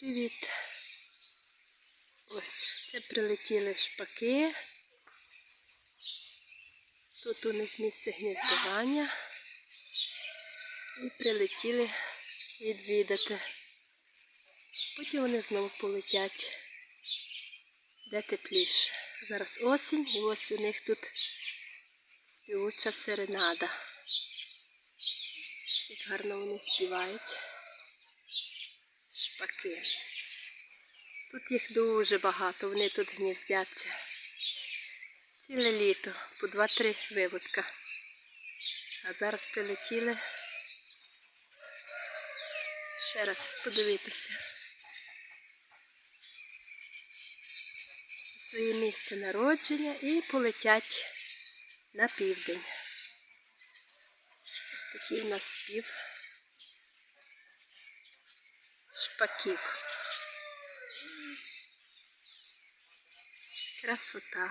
Привіт. Ось це прилетіли шпаки. Тут у них місце гніздування. І прилетіли відвідати. Потім вони знову полетять. Де тепліше. Зараз осінь і ось у них тут співуча серенада. Як гарно вони співають. Шпаки. Тут їх дуже багато, вони тут гніздяться. Ціле літо, по 2-3 виводка. А зараз прилетіли. Ще раз подивитися. Своє місце народження і полетять на південь. Ось такий у нас спів шпаків. Красота.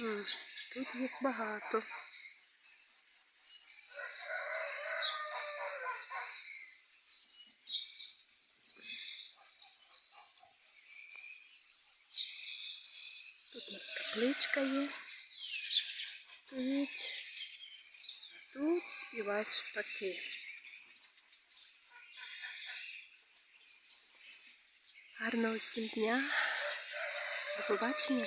М, Тут їх багато. Тут у нас капличка є. Стоїть. Тут співають шпаки. Гарного всім дня. До побачення.